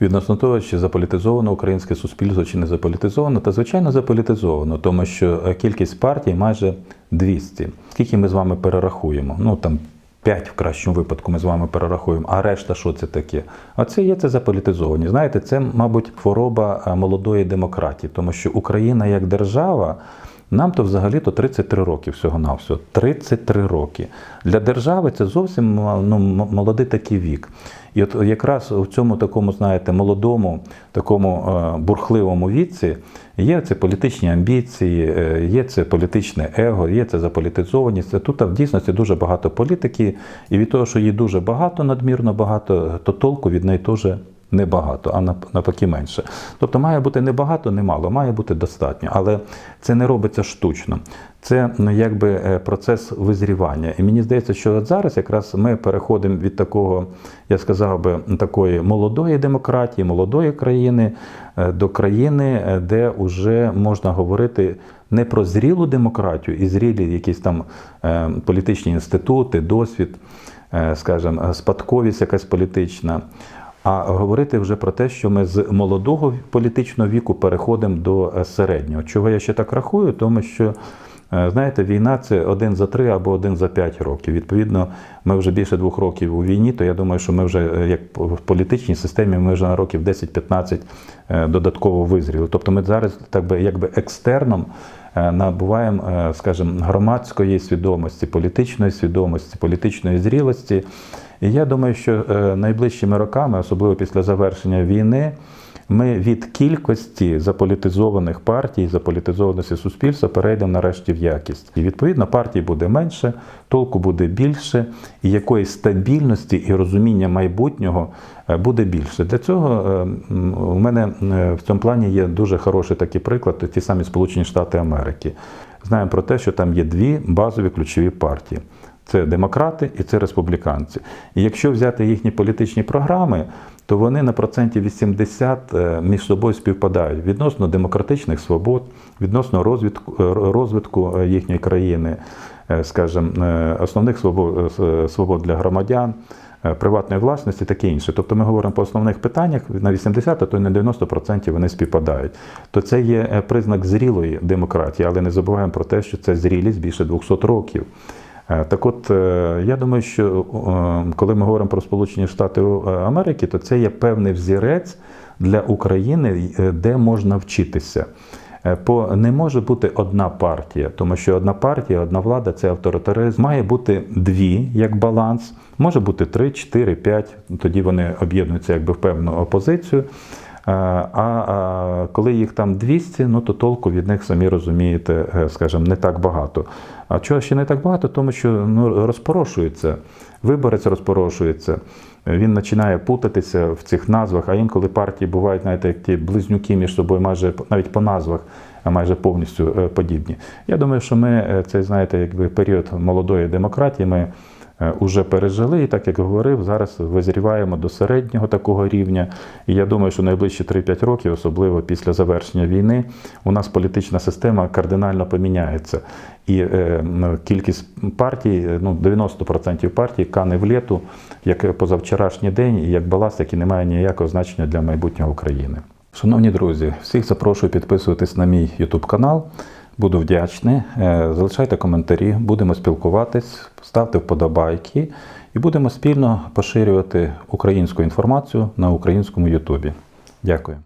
Відносно того, чи заполітизовано українське суспільство, чи не заполітизовано, та звичайно заполітизовано, тому що е, кількість партій майже 200. Скільки ми з вами перерахуємо? Ну там 5 в кращому випадку ми з вами перерахуємо, а решта що це таке? А це є це заполітизовані. Знаєте, це, мабуть, хвороба е, молодої демократії, тому що Україна як держава. Нам то взагалі-то 33 роки всього-навсього. 33 роки. Для держави це зовсім ну, молодий такий вік. І от якраз у цьому такому, знаєте, молодому, такому е, бурхливому віці є це політичні амбіції, е, є це політичне его, є це заполітизованість. Тут в дійсності дуже багато політики, і від того, що її дуже багато, надмірно багато, то толку від неї теж небагато, а навпаки менше. Тобто має бути не багато, не має бути достатньо. Але це не робиться штучно. Це ну, якби е, процес визрівання. І мені здається, що от зараз якраз ми переходимо від такого, я сказав би, такої молодої демократії, молодої країни е, до країни, е, де вже можна говорити не про зрілу демократію і зрілі якісь там е, політичні інститути, досвід, е, скажімо, спадковість якась політична. А говорити вже про те, що ми з молодого політичного віку переходимо до е, середнього. Чого я ще так рахую? Тому що е, знаєте, війна це один за три або один за п'ять років. Відповідно, ми вже більше двох років у війні, то я думаю, що ми вже е, як в політичній системі ми вже на років 10-15 е, додатково визріли. Тобто ми зараз так би якби екстерном набуваємо, скажімо, громадської свідомості, політичної свідомості, політичної зрілості. І я думаю, що е, найближчими роками, особливо після завершення війни, ми від кількості заполітизованих партій, заполітизованості суспільства перейдемо нарешті в якість. І відповідно партій буде менше, толку буде більше, і якоїсь стабільності і розуміння майбутнього е, буде більше. Для цього е, у мене в цьому плані є дуже хороший такий приклад, ті самі Сполучені Штати Америки. Знаємо про те, що там є дві базові ключові партії. Це демократи і це республіканці. І якщо взяти їхні політичні програми, то вони на проценті 80 е, між собою співпадають відносно демократичних свобод, відносно розвитку, е, розвитку е, їхньої країни, скажімо, основних свобод, свобод для громадян. Приватної власності, таке інше. Тобто ми говоримо по основних питаннях на 80, а то й на 90% вони співпадають. То це є признак зрілої демократії, але не забуваємо про те, що це зрілість більше 200 років. Е, Так от, е, я думаю, що е, коли ми говоримо про Сполучені Штати Америки, то це є певний взірець для України, де можна вчитися. Бо не може бути одна партія, тому що одна партія, одна влада це авторитаризм. Має бути дві як баланс, може бути три, чотири, п'ять. Тоді вони об'єднуються якби в певну опозицію. А, коли їх там 200, ну то толку від них самі розумієте, скажімо, не так багато. А чого ще не так багато? Тому що ну, розпорошується, виборець розпорошується. Він починає путатися в цих назвах, а інколи партії бувають, навіть як ті близнюки між собою, майже навіть по назвах, майже повністю е, подібні. Я думаю, що ми е, цей, знаєте, якби період молодої демократії ми уже пережили, і так як говорив, зараз визріваємо до середнього такого рівня. І я думаю, що найближчі 3-5 років, особливо після завершення війни, у нас політична система кардинально поміняється. І е, кількість партій, е, ну 90% партій кане в літу, як позавчорашній день, і як баласт, який не має ніякого значення для майбутнього України. Шановні друзі, всіх запрошую підписуватись на мій YouTube канал. Буду вдячний. Е, Залишайте коментарі, будемо спілкуватись, ставте вподобайки і будемо спільно поширювати українську інформацію на українському Ютубі. Дякую.